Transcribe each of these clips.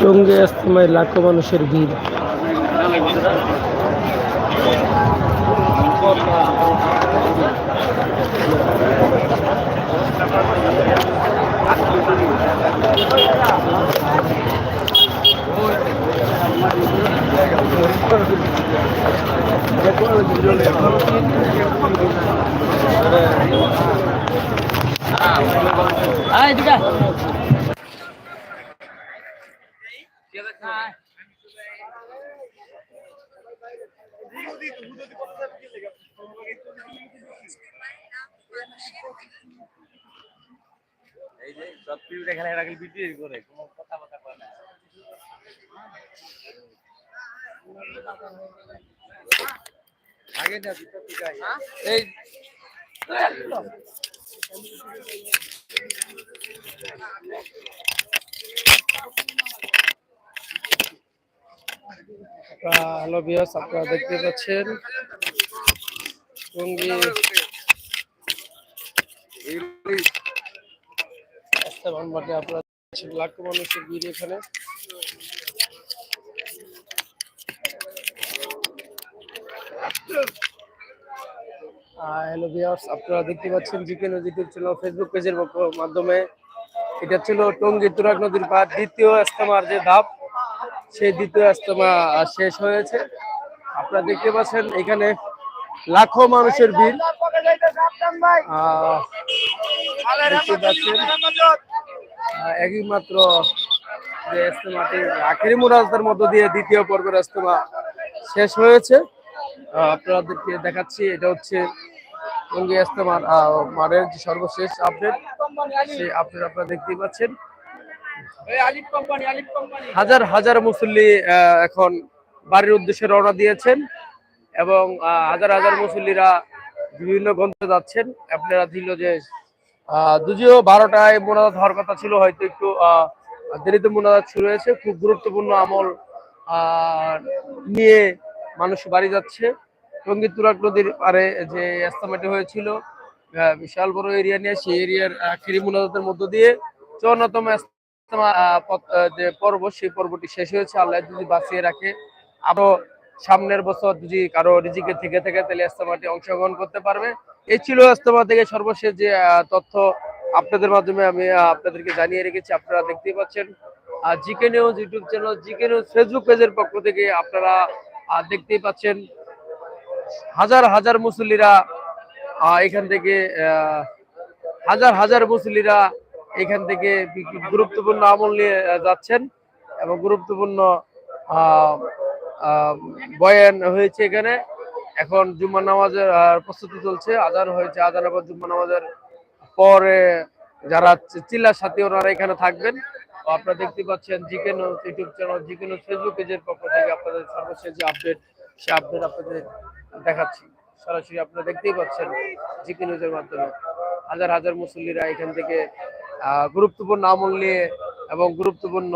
টঙ্গী ইস্তেমায় লাখো মানুষের ভিড়। এই যে সব পিউর এখানে রাখলে ভিডিও করে, কোনো কথা কথা করে না আগে না ভিতর থেকে আগে। এই হ্যালো বিয়াস আপনারা দেখতে পাচ্ছেন। টঙ্গী আপনারা মানুষের এখানে। হ্যালো আপনারা দেখতে পাচ্ছেন জিকেন ইউটিউব চ্যানেল ফেসবুক পেজের মাধ্যমে। এটা ছিল টঙ্গী তুরাগ নদীর পার দ্বিতীয় ইস্তেমার যে ধাপ। সেই দ্বিতীয় ইস্তেমা আহ, শেষ হয়েছে। আপনারা দেখতে পাচ্ছেন এখানে লাখো মানুষের ভিড়। দেখতে পাচ্ছেন আখেরি মুরাজদার মধ্য দিয়ে দ্বিতীয় পর্বের ইস্তেমা শেষ হয়েছে। আপনাদেরকে দেখাচ্ছি এটা হচ্ছে টঙ্গী ইস্তেমার মাঠের যে সর্বশেষ আপডেট সেই আপডেট আপনারা দেখতেই পাচ্ছেন। হাজার হাজার মুসল্লি এখন বাড়ির উদ্দেশ্যে রওনা দিয়েছেন এবং হাজার হাজার মুসল্লিরা বিভিন্ন গন্তব্যে যাচ্ছেন। আপনারা দিল যে যদিও বারোটায় মোনাজাত হওয়ার কথা ছিল, হয়তো একটু দেরিতে মোনাজাত শুরু হয়েছে। খুব গুরুত্বপূর্ণ আমল নিয়ে মানুষ বাড়ি যাচ্ছে। টঙ্গী তুরাগ নদীর পারে যে এস্তামেটি হয়েছিল বিশাল বড় এরিয়া নিয়ে, সেই এরিয়ার আখেরি মোনাজাতের মধ্য দিয়ে চৌন্নতম যে পর্ব, সেই পর্বটি শেষ হয়েছে। আল্লাহ যদি বাঁচিয়ে রাখে, আরও সামনের বছর যদি কারও রিজিকে থেকে থেকে, তাহলে ইস্তেমাটি অংশগ্রহণ করতে পারবে। এই ছিল ইস্তেমা থেকে সর্বশেষ যে তথ্য আপনাদের মাধ্যমে আমি আপনাদেরকে জানিয়ে রেখেছি। আপনারা দেখতেই পাচ্ছেন GK news YouTube channel, GK news Facebook পেজের পক্ষ থেকে আপনারা দেখতেই পাচ্ছেন, হাজার হাজার মুসল্লিরা এখান থেকে হাজার হাজার মুসল্লিরা এখান থেকে গুরুত্বপূর্ণ আমল নিয়ে যাচ্ছেন এবং গুরুত্বপূর্ণ বয়ান হয়েছে এখানে। এখন জুম্মা নামাজের প্রস্তুতি চলছে। আজান হয়েছে আজান আবার জুম্মা নামাজের পরে যারা চিল্লার সাথে, ওনারা এখানে থাকবেন। আপনারা দেখতে পাচ্ছেন GK news YouTube channel, GK news Facebook পেজের পক্ষ থেকে আপনাদের সর্বশেষ যে আপডেট সে আপডেট আপনাদের দেখাচ্ছি। সরাসরি আপনারা দেখতেই পাচ্ছেন জিকে নিউজের মাধ্যমে। হাজার হাজার মুসল্লিরা এখান থেকে গুরুত্বপূর্ণ আমল নিয়ে এবং গুরুত্বপূর্ণ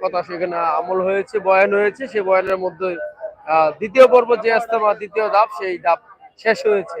কথা সেখানে আমল হয়েছে, বয়ান হয়েছে সেই বয়ানের মধ্যে দ্বিতীয় পর্ব যে ইস্তেমা দ্বিতীয় ধাপ, সেই ধাপ শেষ হয়েছে।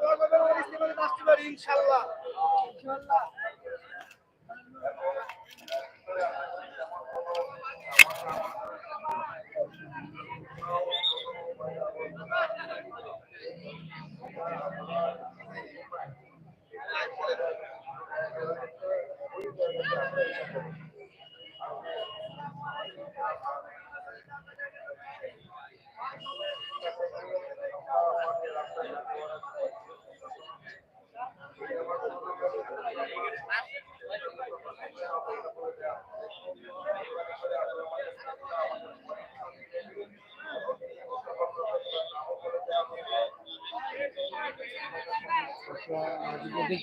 দোয়া করবেন আমার ইস্তেমাতে ইনশাল্লাহ ইনশাল্লাহ।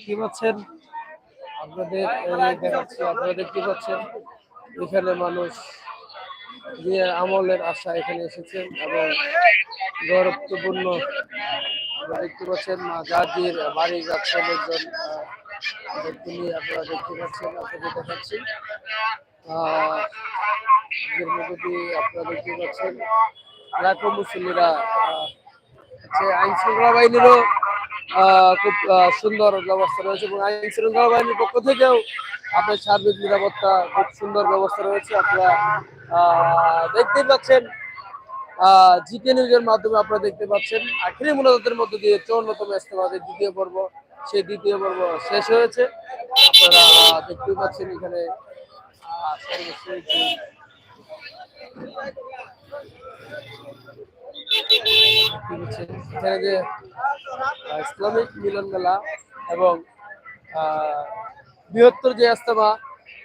দেখতে পাচ্ছেন? আপনাদের দেখাচ্ছি, আপনারা দেখতে পাচ্ছেন, এখানে মানুষ যে আমলের আশা এখানে এসেছেন এবং গৌরবপূর্ণ। দেখতে পাচ্ছেন, মা জাতির বাড়ি যাচ্ছে লোকজন নিয়ে আপনারা দেখতে পাচ্ছেন, আপনাদের দেখাচ্ছি। মধ্যে আপনারা দেখতে পাচ্ছেন লাখো মুসলিরা আইন শৃঙ্খলা বাহিনীরও খুব সুন্দর ব্যবস্থা রয়েছে এবং আইন শৃঙ্খলা বাহিনীর পক্ষ থেকেও আপনার সার্বিক নিরাপত্তা খুব সুন্দর ব্যবস্থা রয়েছে। আপনারা দেখতেই পাচ্ছেন জিকে নিউজের মাধ্যমে আপনারা দেখতে পাচ্ছেন আখিরি মুনাজাতের মধ্য দিয়ে চৌন্নতম ইস্তেমাদের দ্বিতীয় পর্ব, সেই দ্বিতীয় পর্ব শেষ হয়েছে। আপনারা দেখতেই পাচ্ছেন এখানে এখানে যে ইসলামিক মিলন মেলা এবং বৃহত্তর যে ইস্তেমা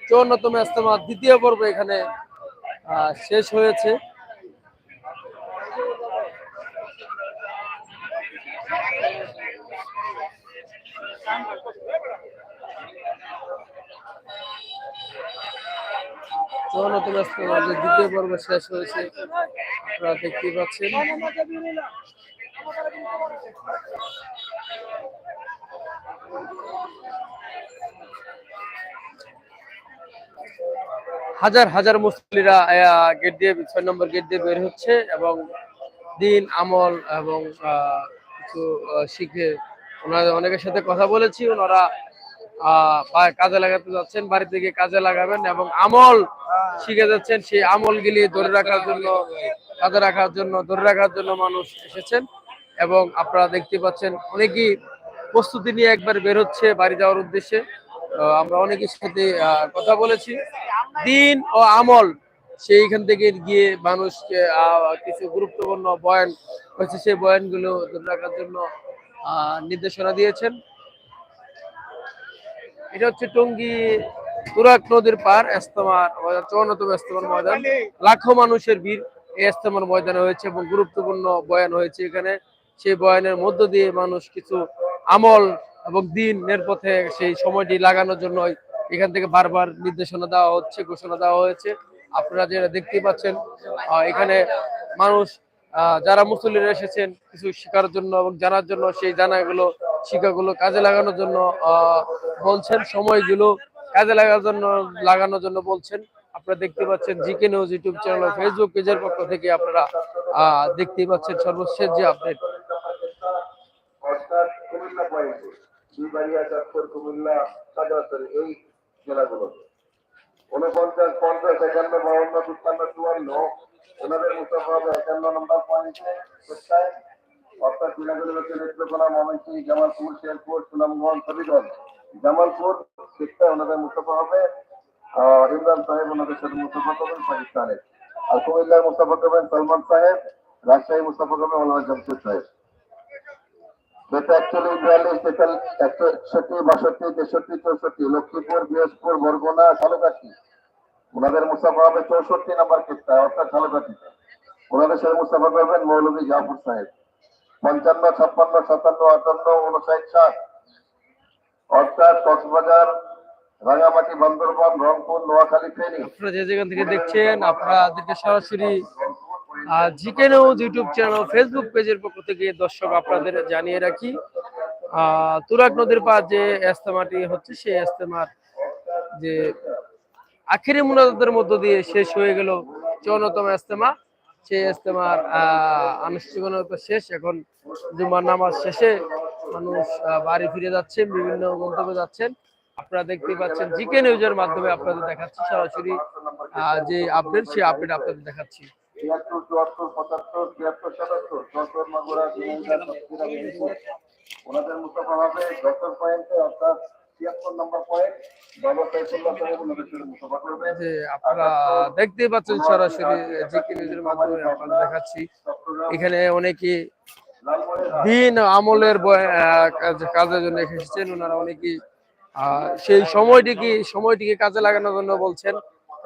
চৌন্নতম ইস্তেমা দ্বিতীয় পর্ব এখানে শেষ হয়েছে। দ্বিতীয় পর্ব শেষ হয়েছে। আপনারা দেখতেই পাচ্ছেন। হাজার হাজার মুসলিরা গেট দিয়ে, ছয় নম্বর গেট দিয়ে বের হচ্ছে এবং দিন, আমল এবং কিছু শিখে। ওনারা অনেকের সাথে কথা বলেছি, ওনারা কাজে লাগাতে যাচ্ছেন বাড়ি থেকে কাজে লাগাবেন এবং আমল শিখে যাচ্ছেন। সেই আমলগুলি ধরে রাখার জন্য, কাজে রাখার জন্য, ধরে রাখার জন্য মানুষ এসেছেন এবং আপনারা দেখতে পাচ্ছেন অনেকেই প্রস্তুতি নিয়ে একবার বের হচ্ছে বাড়ি যাওয়ার উদ্দেশ্যে। আমরা অনেকের সাথে কথা বলেছি। দিন ও আমল, সেইখান থেকে গিয়ে মানুষকে কিছু গুরুত্বপূর্ণ বয়ান হয়েছে, সেই বয়ানগুলো ধরে রাখার জন্য নির্দেশনা দিয়েছেন। এটা হচ্ছে টঙ্গী তুরাক নদীর পার এস্তমার চৌন্নতম এস্তমার ময়দান। লাখো মানুষের ভিড় এই এস্তমার ময়দানে হয়েছে এবং গুরুত্বপূর্ণ বয়ান হয়েছে এখানে। সেই বয়ানের মধ্য দিয়ে মানুষ কিছু আমল এবং দিনের পথে সেই সময়টি লাগানোর জন্য এখান থেকে বারবার নির্দেশনা দেওয়া হচ্ছে, ঘোষণা দেওয়া হয়েছে। আপনারা যেটা দেখতে পাচ্ছেন এখানে মানুষ যারা মুসল্লিরা এসেছেন, কিছু শেখার জন্য এবং জানার জন্য সেই জানাগুলো শিক্ষাগুলো কাজে লাগানোর জন্য বলছেন সময়গুলো কাজে লাগানোর জন্য লাগানোর জন্য বলছেন। আপনারা দেখতে পাচ্ছেন GK news YouTube channel Facebook পেজের পক্ষ থেকে আপনারা আহ, দেখতেই পাচ্ছেন সর্বশেষ যে আপডেট। অর্থাৎ এই উনপঞ্চাশ পঞ্চাশ একান্ন বাউন্ন তিপ্পান্ন চুয়ান্ন ওনাদের মুস্তফা হবে একান্ন নম্বর পয়েন্টে। জামালপুর ওনাদের মুস্তফা হবে। ইমরান সাহেব ওনাদের সাথে মুস্তফা করবেন পাকিস্তানের আর কুমিল্লার মুস্তফা করবেন সলমান সাহেব, রাজশাহী মুস্তফা করবেন ওনারা জামশেদ সাহেব। লক্ষ্মীপুর বরগুনা হবে চৌষট্টি ওনাদের করবেন মৌলভী জাফর সাহেব। পঞ্চান্ন, ছাপ্পান্ন, সাতান্ন, আটান্ন উনষাট ষাট। অর্থাৎ কক্সবাজার, রাঙামাটি, বান্দরবান, রংপুর, নোয়াখালী, ফেনী। আপনারা যে যেখান থেকে দেখছেন, আপনাদেরকে সরাসরি জিকে ইউটিউব চ্যানেল ফেসবুক পেজের থেকে দর্শক আপনাদের জানিয়ে রাখি নদীর যে এস্তেমাটি হচ্ছে, সেই যে আখেরি মধ্য দিয়ে শেষ হয়ে গেল চৌন্নতম এস্তেমা। সেই এস্তেমার আহ, আনুষ্ঠানিকতা শেষ এখন জুমার নামাজ শেষে মানুষ বাড়ি ফিরে যাচ্ছেন বিভিন্ন গন্তব্যে যাচ্ছেন। আপনারা দেখতে পাচ্ছেন জিকে নিউজের মাধ্যমে আপনাদের দেখাচ্ছি সরাসরি যে আপডেট সেই আপডেট আপনাদের দেখাচ্ছি। চুয়াত্তর পঁচাত্তর তিয়াত্তর ওনাদের পয়েন্টে অর্থাৎ আপনারা দেখতেই পাচ্ছেন সরাসরি জিকে নিউজের মাধ্যমে আপনাদের দেখাচ্ছি। এখানে অনেকে দিন আমলের কাজের জন্য এসেছেন। ওনারা অনেকেই সেই সময়টিকে সময়টিকে কাজে লাগানোর জন্য বলছেন।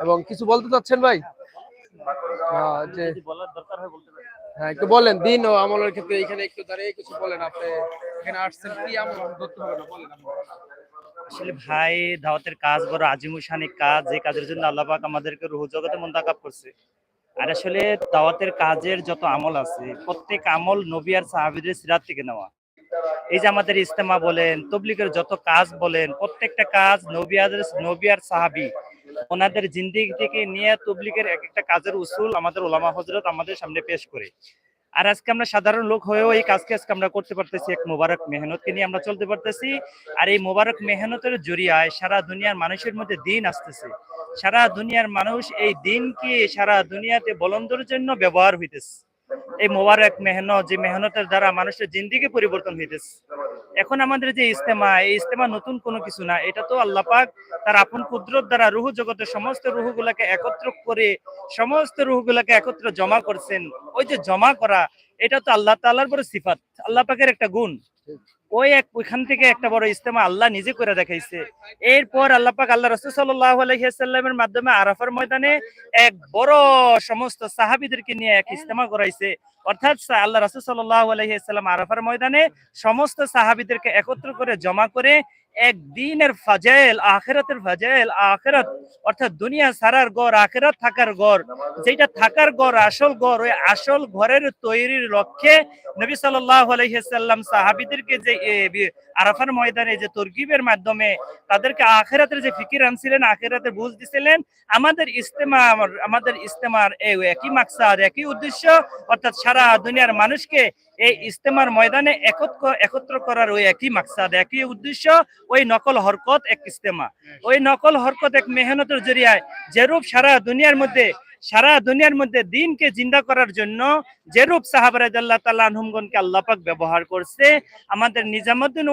এবং কিছু বলতে চাচ্ছেন ভাই? যে হয় একটু বলেন দিন ও আমলের ক্ষেত্রে এখানে একটু দাঁড়িয়ে কিছু বলেন। আপনি এখানে আসছেন কি আমল ধরতে হবে না বলেন। আসলে ভাই দাওয়াতের কাজ বড় আজিমুসানিক কাজ, যে কাজের জন্য আল্লাহ পাক আমাদেরকে রুহ জগতে মন্তাকাব করছে। আর আসলে দাওয়াতের কাজের যত আমল আছে, প্রত্যেক আমল নবী আর সাহাবিদের সিরাত থেকে নেওয়া। এই যে আমাদের ইস্তেমা বলেন, তবলিগের যত কাজ বলেন, প্রত্যেকটা কাজ নবী আর নবী আর সাহাবি, ওনাদের জিন্দিগি থেকে নিয়ে তবলিগের এক একটা কাজের উসুল আমাদের ওলামা হজরত আমাদের সামনে পেশ করে। আর আজকে আমরা সাধারণ লোক হয়েও এই কাজকে আজকে আমরা করতে পারতেছি এক মোবারক মেহনতকে নিয়ে আমরা চলতে পারতেছি। আর এই মোবারক মেহনতের জরিয়ায় সারা দুনিয়ার মানুষের মধ্যে দিন আসতেছে। সারা দুনিয়ার মানুষ এই দিনকে সারা দুনিয়াতে বলন্দর জন্য ব্যবহার হইতেছে। এই মোবারক মেহনত, যে মেহনতের দ্বারা মানুষের জিন্দিগি পরিবর্তন হইতেছে। এখন আমাদের যে ইস্তেমা এই ইস্তেমা নতুন কোনো কিছু না। এটা তো আল্লাহ পাক তার আপন কুদরত দ্বারা রুহু জগতের সমস্ত রুহুগুলাকে একত্র করে, সমস্ত রুহুগুলাকে একত্র জমা করছেন। ওই যে জমা করা এটা তো আল্লাহ তাআলার বড় সিফাত আল্লাহ পাকের একটা গুণ। ওই এক ওইখান থেকে একটা বড় ইস্তেমা আল্লাহ নিজে করে দেখাইছে। এরপর আল্লাহ পাক আল্লাহ রসুল সাল্লাহ আলহিহাল্লামের মাধ্যমে আরাফার ময়দানে এক বড় সমস্ত সাহাবিদেরকে নিয়ে এক ইস্তেমা করাইছে। অর্থাৎ আল্লাহ রসুল সাল্লাহ আলহিহাল্লাম আরাফার ময়দানে সমস্ত সাহাবিদেরকে একত্র করে জমা করে এক দিনের ফাজেল, আখেরাতের ফাজেল, আখেরাত অর্থাৎ দুনিয়া সারার গড় আখেরাত থাকার গড় যেটা থাকার গড় আসল গড় ওই আসল ঘরের তৈরির লক্ষ্যে নবী সাল্লাহ আলহিহাল্লাম সাহাবিদেরকে যে আরাফার ময়দানে যে তরকিবের মাধ্যমে তাদেরকে আখেরাতের যে ফিকির আনছিলেন, আখেরাতে বুঝ দিছিলেন, আমাদের ইস্তেমা আমাদের ইস্তেমার একই মাকসাদ, একই উদ্দেশ্য, অর্থাৎ সারা দুনিয়ার মানুষকে এই ইস্তেমার ময়দানে একত্র করার ওই একই মাকসাদ, একই উদ্দেশ্য, ওই নকল হরকত এক ইস্তেমা ওই নকল হরকত এক মেহনতের জরিয়ায় যেরূপ সারা দুনিয়ার মধ্যে সারা দুনিয়ার মধ্যে দিনকে জিন্দা করার জন্য যেরূপ সাহাবারাজ্লাহ তাল্লাহ আনহুমগণকে আল্লাহ পাক ব্যবহার করছে, আমাদের নিজামুদ্দিন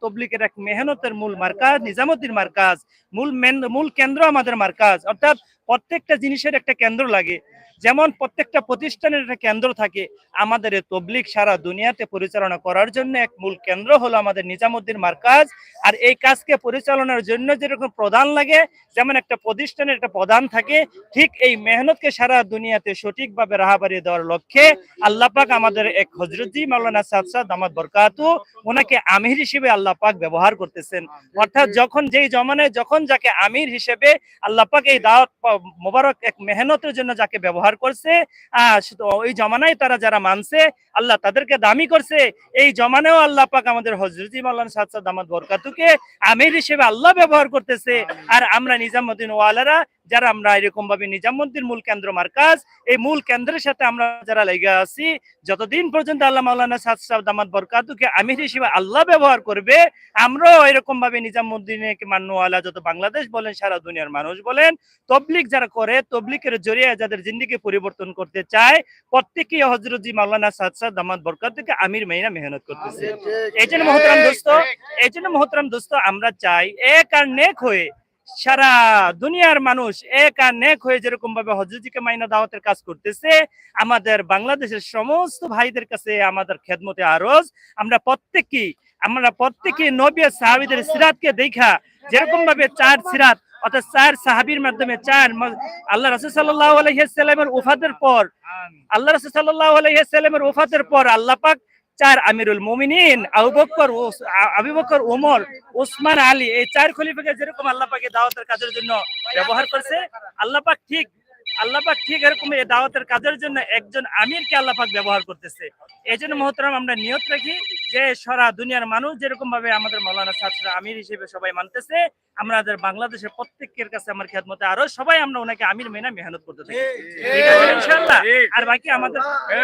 তবলিকের এক মেহনতের মূল মার্কাজ, নিজামুদ্দিন মার্কাজ, মূল মেন- মূল কেন্দ্র আমাদের মার্কাজ। অর্থাৎ প্রত্যেকটা জিনিসের একটা কেন্দ্র লাগে। যেমন প্রত্যেকটা প্রতিষ্ঠানের একটা কেন্দ্র থাকে, আমাদের তবলিক সারা দুনিয়াতে পরিচালনা করার জন্য এক মূল কেন্দ্র হলো আমাদের নিজামুদ্দিন মার্কাজ। আর এই কাজকে পরিচালনার জন্য যেরকম প্রধান লাগে, যেমন একটা প্রতিষ্ঠানের একটা প্রধান থাকে, ঠিক এই মেহনতকে সারা দুনিয়াতে সঠিকভাবে রাহা বাড়িয়ে দেওয়ার লক্ষ্যে আল্লাহ পাক আমাদের এক হজরতজি মাওলানা সাদ সাদ দামাত বরকাতু ওনাকে আমির হিসেবে আল্লাহ পাক ব্যবহার করতেছেন। অর্থাৎ যখন যেই জমানায়, যখন যাকে আমির হিসেবে আল্লাহ পাক এই দাওয়াত মোবারক এক মেহনতের জন্য যাকে ব্যবহার করছে, আহ শুধু ওই জমানায় তারা যারা মানছে, আল্লাহ তাদেরকে দামি করছে। এই জমানেও আল্লাহ পাক আমাদের হজরতি মাল্লান সাদ সাদ আহমদ বরকাতুকে আমির হিসেবে আল্লাহ ব্যবহার করতেছে। আর আমরা নিজামুদ্দিন ওয়ালারা যারা আমরা এরকম ভাবে নিজামুদ্দিন মূল কেন্দ্র মার্কাজ এই মূল কেন্দ্রের সাথে আমরা যারা লেগে আছি যতদিন পর্যন্ত আল্লাহ মাওলানা সাদ দামাত বরকাতুকে আমির হিসেবে আল্লাহ ব্যবহার করবে আমরাও এরকম ভাবে নিজামুদ্দিনকে মান্যওয়ালা যত বাংলাদেশ বলেন সারা দুনিয়ার মানুষ বলেন তবলিক যারা করে তবলিকের জরিয়ে যাদের জিন্দিগি পরিবর্তন করতে চায় প্রত্যেকেই হজরতজি মাওলানা সাদ সাদ দামাত বরকাতুকে আমির মেইনা মেহনত করতেছে। এই জন্য মহতরাম দোস্ত এই জন্য মহতরাম দোস্ত আমরা চাই এক আর নেক হয়ে সারা দুনিয়ার মানুষ এক আর নেক হয়ে যেরকম ভাবে হজরতজিকে মাইনা দাওয়াতের কাজ করতেছে আমাদের বাংলাদেশের সমস্ত ভাইদের কাছে আমাদের খেদমতে আরজ। আমরা প্রত্যেকই আমরা প্রত্যেকে নবী আর সাহাবীদের সিরাতকে দেখা যেরকম ভাবে চার সিরাত অর্থাৎ চার সাহাবীর মাধ্যমে চার আল্লাহ রাসূল সাল্লাল্লাহু আলাইহি সাল্লামের ওফাতের পর আল্লাহ রাসূল সাল্লাল্লাহু আলাইহি সাল্লামের ওফাতের পর আল্লাহ পাক চার আমিরুল মুমিনিন আবু বকর ওস- আ- ওমর ওসমান আলী এই চার খলিফাকে যেরকম আল্লাহ পাকে দাওয়াতের কাজের জন্য ব্যবহার করছে আল্লাহ পাক ঠিক আল্লাহ পাক ঠিক এরকম এই দাওয়াতের কাজের জন্য একজন আমিরকে আল্লাহ পাক ব্যবহার করতেছে। এই জন্য মহতরাম আমরা নিয়ত রাখি যে সারা দুনিয়ার মানুষ যেরকম ভাবে আমাদের মৌলানা ছাত্র আমির হিসেবে সবাই মানতেছে আমাদের বাংলাদেশের প্রত্যেকের কাছে আমার খেদমতে আরও সবাই আমরা ওনাকে আমির মেনা মেহনত করতে থাকি। ইনশাআল্লাহ। আর বাকি আমাদের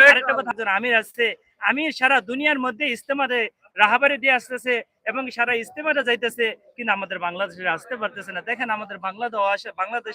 আরেকটা কথা আমির আসছে আমির সারা দুনিয়ার মধ্যে ইস্তেমাতে রাহাবারি দিয়ে আসতেছে এবং সারা ইস্তেমাটা যাইতেছে, কিন্তু আমাদের বাংলাদেশে আসতে পারতেছে না। দেখেন আমাদের বাংলাদেশ বাংলাদেশ